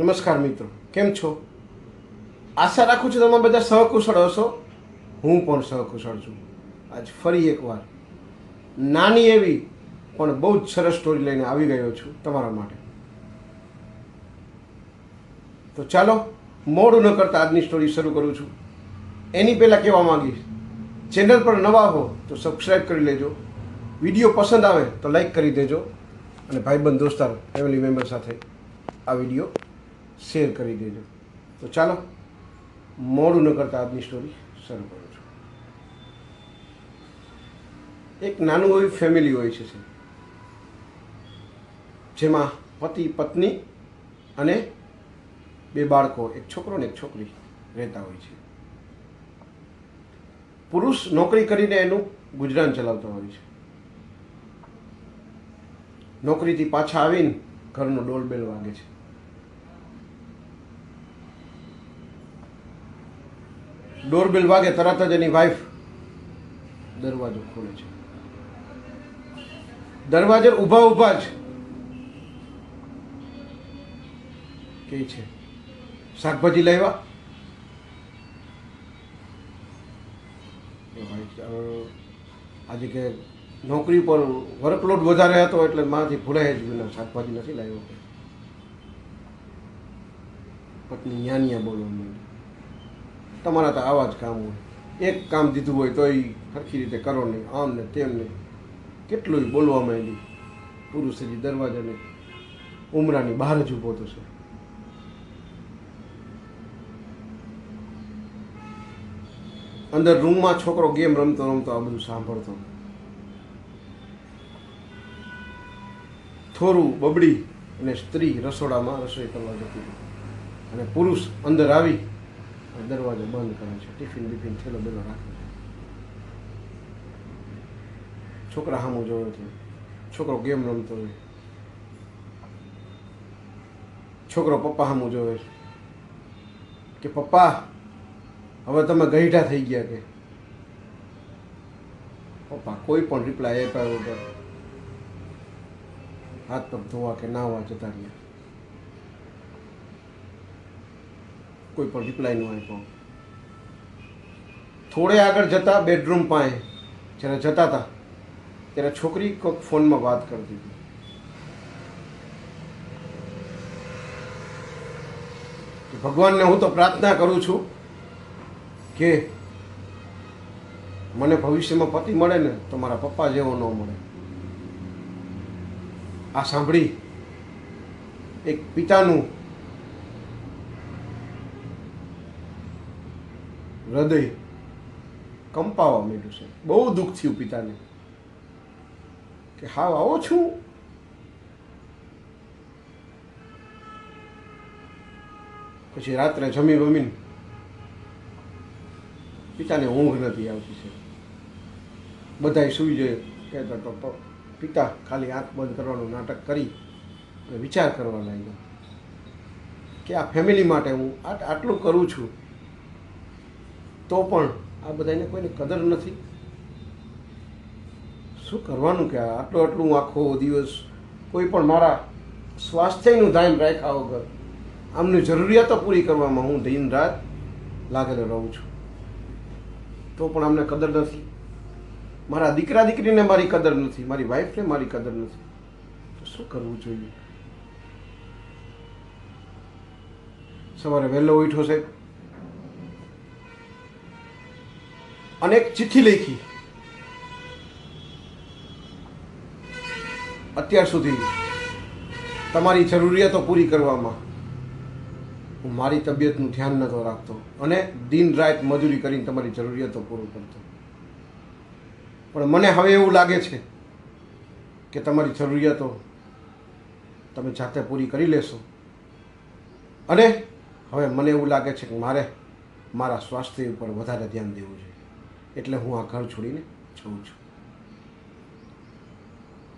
નમસ્કાર મિત્રો, કેમ છો? આશા રાખું છું તમે બધા સહકુશળ હશો. હું પણ સહકુશળ છું. આજ ફરી એકવાર નાની એવી પણ બહુ જ સરસ સ્ટોરી લઈને આવી ગયો છું તમારા માટે. તો ચાલો, મોડું ન કરતા આજની સ્ટોરી શરૂ કરું છું. એની પહેલાં કહેવા માંગીશ ચેનલ પર નવા હો તો સબસ્ક્રાઈબ કરી લેજો. વીડિયો પસંદ આવે તો લાઈક કરી દેજો. અને ભાઈબંધ, દોસ્તાર ફેમિલી મેમ્બર સાથે આ વીડિયો શેર કરી દેજો. તો ચાલો, મોડું ન કરતા આજની સ્ટોરી શરૂ કરું છું. એક નાનું એવી ફેમિલી હોય છે જેમાં પતિ, પત્ની અને બે બાળકો, એક છોકરો ને એક છોકરી રહેતા હોય છે. પુરુષ નોકરી કરીને એનું ગુજરાન ચલાવતો હોય છે. નોકરીથી પાછા આવીને ઘરનો ડોલબેલ વાગે છે. ડોરબેલ વાગે તરત જ એની વાઈફ દરવાજો ખોલે છે. દરવાજે ઊભા ઊભા જ કે છે શાકભાજી અ, આજે કે નોકરી પર વર્કલોડ વધારે હતો એટલે માથી ભૂલાય જ ગયું શાકભાજી નથી લાવ્યો. પત્ની ન્યા ન્યા બોલવા માંડી. તમારા તો આવા જ કામ હોય. એક કામ દીધું હોય તોય સરખી રીતે કરો નહીં, આમ ને તેમ ને. કેટલું બોલવા માંડી. પુરુષજી દરવાજાને ઉમરાની બહાર જ ઊભો છે અંદર રૂમમાં છોકરો ગેમ રમતો રમતો આ બધું સાંભળતો. થોરું બબડી અને સ્ત્રી રસોડામાં રસોઈ કરવા જતી અને પુરુષ અંદર આવી દરવાજો બંધ કરે છે ટિફિન બિફિન થેલો બેલો રાખે છે છોકરા સામું જોયો છે છોકરો ગેમ રમતો હોય છોકરો પપ્પા સામું જોવે છે કે પપ્પા હવે તમે ગઈઢા થઈ ગયા કે પપ્પા કોઈ પણ રિપ્લાય આપ્યા વગર હાથ પગ ધોવા કે નાહવા જતા રહ્યા કોઈ પણ રિપ્લાય ન આપ્યો. થોડે આગળ જતા બેડરૂમ પાસે, જ્યારે જતા હતા ત્યારે છોકરી કોઈક ફોનમાં વાત કરતી હતી. ભગવાનને હું તો પ્રાર્થના કરું છું કે મને ભવિષ્યમાં પતિ મળે ને તો મારા પપ્પા જેવો ન મળે. આ સાંભળી એક પિતાનું હૃદય કંપાવા માંડ્યું છે. બહુ દુઃખ થયું પિતાને. કે હાવ આવો છું. પછી રાત્રે જમી બમીને પિતાને ઊંઘ નથી આવતી છે. બધાય સૂઈ જાય કહેતા તો પિતા ખાલી આંખ બંધ કરવાનું નાટક કરી વિચાર કરવા લાગ્યો કે આ ફેમિલી માટે હું આટ- આટલું કરું છું. તો પણ આ બધાને કોઈને કદર નથી. શું કરવાનું કે આટલું આટલું આખો દિવસ કોઈ પણ મારા સ્વાસ્થ્યનું ધ્યાન રાખ્યા વગર આમની જરૂરિયાતો પૂરી કરવામાં હું દિન રાત લાગેલો રહું છું. તો પણ અમને કદર નથી. મારા દીકરા દીકરીને મારી કદર નથી, મારી વાઈફને મારી કદર નથી. તો શું કરવું જોઈએ? સવારે વહેલો ઉઠો છે અને એક ચિઠ્ઠી લખી. અત્યાર સુધી તમારી જરૂરિયાતો પૂરી કરવામાં હું મારી તબિયતનું ધ્યાન નહોતો રાખતો અને દિન રાત મજૂરી કરીને તમારી જરૂરિયાતો પૂરું કરતો. પણ મને હવે એવું લાગે છે કે તમારી જરૂરિયાતો તમે જાતે પૂરી કરી લેશો. અને હવે મને એવું લાગે છે કે મારે મારા સ્વાસ્થ્ય ઉપર વધારે ધ્યાન દેવું છે એટલે હું આ ઘર છોડીને જઉં છું.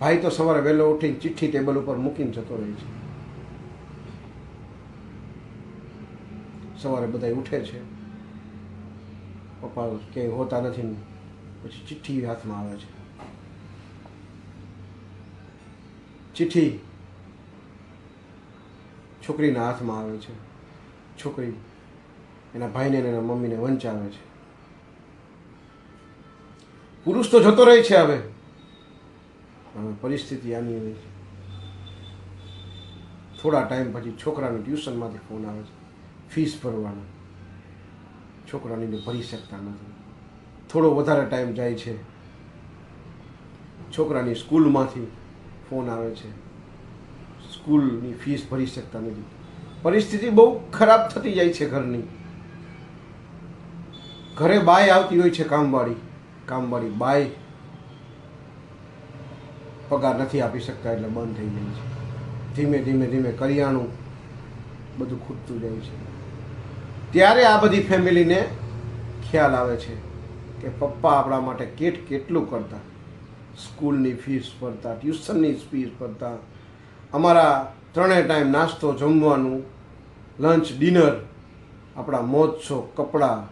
ભાઈ તો સવારે વહેલો ઉઠીને ચિઠ્ઠી ટેબલ ઉપર મૂકીને જતો રહે છે. સવારે બધા ઉઠે છે. પપ્પા ક્યાંય હોતા નથી પછી ચિઠ્ઠી હાથમાં આવે છે. ચિઠ્ઠી છોકરીના હાથમાં આવે છે. છોકરી એના ભાઈને એના મમ્મીને વંચાવે છે. પુરુષ તો જતો રહે છે હવે. પરિસ્થિતિ આની એવી છે. થોડા ટાઈમ પછી છોકરાને ટ્યુશનમાંથી ફોન આવે છે. ફીસ ભરવાનો. છોકરાની ભરી શકતા નથી. થોડો વધારે ટાઈમ જાય છે. છોકરાની સ્કૂલમાંથી ફોન આવે છે. સ્કૂલની ફીસ ભરી શકતા નથી. પરિસ્થિતિ બહુ ખરાબ થતી જાય છે ઘરની. ઘરે બાય આવતી હોય છે કામવાળી. કામવાળી બાય પગાર નથી આપી શકતા એટલે બંધ થઈ જાય છે. ધીમે ધીમે ધીમે કરિયાણું બધું ખૂટતું જાય છે. ત્યારે આ બધી ફેમિલીને ખ્યાલ આવે છે કે પપ્પા આપણા માટે કેટ કેટલું કરતા. સ્કૂલની ફીસ ભરતા, ટ્યુશનની ફીસ ભરતા. અમારા ત્રણેય ટાઈમ નાસ્તો, જમવાનું, લંચ, ડિનર, આપણા મોજ શોખ, કપડાં,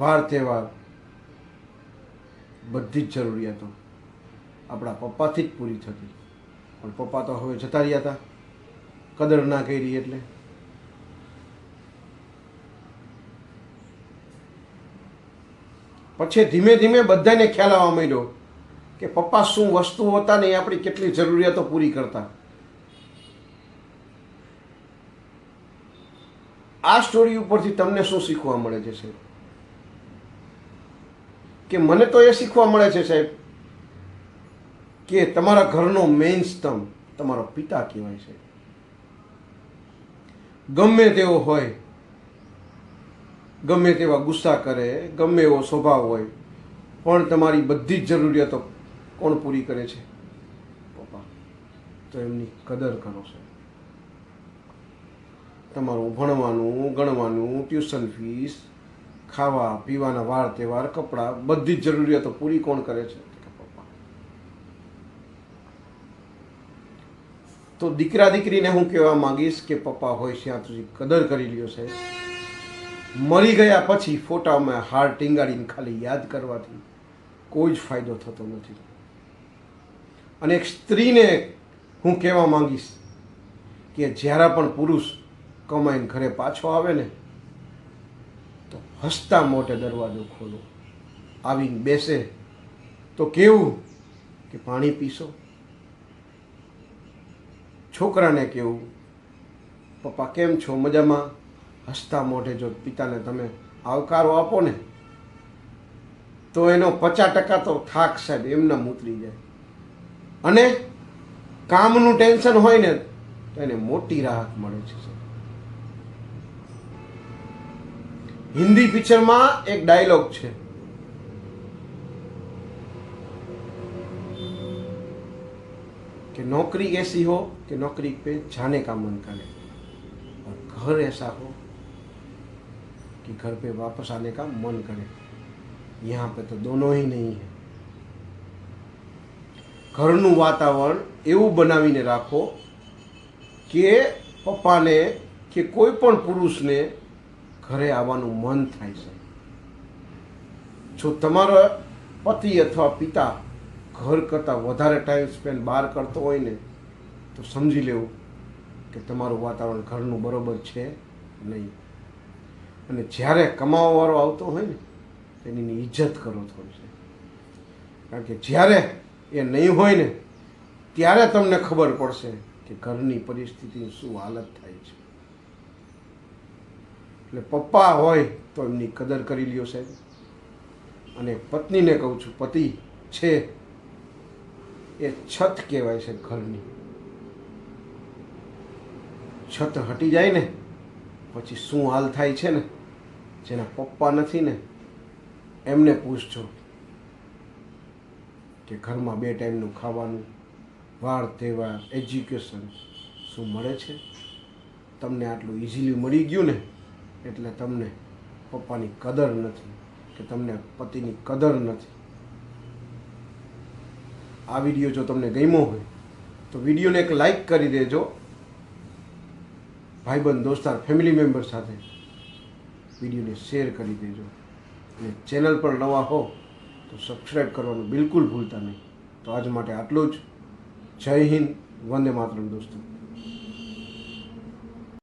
વાર તહેવાર બધી જ જરૂરિયાતો આપણા પપ્પાથી જ પૂરી થતી. પણ પપ્પા તો હવે જતા રહ્યા હતા. કદર ના કરી એટલે. પછી ધીમે ધીમે બધાને ખ્યાલ આવવા માંડ્યો કે પપ્પા શું વસ્તુ હતા ને એ આપણી કેટલી જરૂરિયાતો પૂરી કરતા. આ સ્ટોરી ઉપરથી તમને શું શીખવા મળે છે, સાહેબ? કે મને તો એ શીખવા મળે છે, સાહેબ, કે તમારા ઘરનો મેઇન સ્તંભ તમારો પિતા કહેવાય છે ગમે તેવો હોય, ગમે તેવા ગુસ્સા કરે, ગમે એવો સ્વભાવ હોય, પણ તમારી બધી જ જરૂરિયાતો કોણ પૂરી કરે છે? પપ્પા, તો એમની કદર કરો છો તમારું ભણવાનું, ગણવાનું, ટ્યુશન ફીસ ખાવા, પીવાના વાર તહેવાર, કપડાં, બધી જ જરૂરિયાતો પૂરી કોણ કરે છે? તો દીકરા દીકરીને હું કહેવા માંગીશ કે પપ્પા હોય ત્યાં સુધી કદર કરી લ્યો છે મરી ગયા પછી ફોટામાં હાર ટીંગાડીને ખાલી યાદ કરવાથી કોઈ જ ફાયદો થતો નથી. અને એક સ્ત્રીને હું કહેવા માંગીશ કે જ્યારે પણ પુરુષ કમાઈને ઘરે પાછો આવે ને હસતા મોટે દરવાજો ખોલો. આવીને બેસે. તો કેવું કે પાણી પીશો? છોકરાને કેવું? પપ્પા કેમ છો? મજામાં? હસતા મોઢે જો પિતાને તમે આવકારો આપો ને, તો એનો પચાસ ટકા તો થાક સાહેબ, એમના ઉતરી જાય. અને કામનું ટેન્શન હોય ને, તો એને મોટી રાહત મળે છે સાહેબ હિન્દી પિક્ચરમાં એક ડાયલોગ છે कि नौकरी ऐसी हो कि नौकरी पे जाने का मन करे और घर ऐसा हो कि घर पे वापस आने का मन करे यहाँ पे તો દોનો ही નહીં है ઘરનું વાતાવરણ એવું બનાવીને રાખો કે પપ્પાને કે કોઈ પણ પુરુષને ઘરે આવવાનું મન થાય છે. જો તમારા પતિ અથવા પિતા ઘર કરતાં વધારે ટાઈમ સ્પેન્ડ બહાર કરતો હોય ને, તો સમજી લેવું કે તમારું વાતાવરણ ઘરનું બરોબર છે નહીં. અને જ્યારે કમાવાવાળો આવતો હોય ને તેની ઇજ્જત કરો થોડી છે. કારણ કે જ્યારે એ નહીં હોય ને, ત્યારે તમને ખબર પડશે કે ઘરની પરિસ્થિતિની શું હાલત થાય છે. એટલે પપ્પા હોય તો એમની કદર કરી લ્યો સાહેબ. અને પત્નીને કહું છું, પતિ છે, એ છત કહેવાય છે ઘરની. છત હટી જાય ને, પછી શું હાલ થાય છે ને, જેના પપ્પા નથી ને, એમને પૂછજો કે ઘરમાં બે ટાઈમનું ખાવાનું, વાર તહેવાર, એજ્યુકેશન શું મળે છે? તમને આટલું ઇઝીલી મળી ગયું ને એટલે તમને પપ્પાની કદર નથી, કે તમને પતિની કદર નથી. આ વીડિયો જો તમને ગમ્યો હોય, તો વિડીયોને એક લાઈક કરી દેજો. ભાઈબંધ, દોસ્તાર ફેમિલી મેમ્બર સાથે વિડીયોને શેર કરી દેજો. અને ચેનલ પર નવા હો, તો સબસ્ક્રાઈબ કરવાનું બિલકુલ ભૂલતા નહીં. તો આજ માટે આટલું જ. જય હિન્દ, વંદે માતરમ દોસ્તો.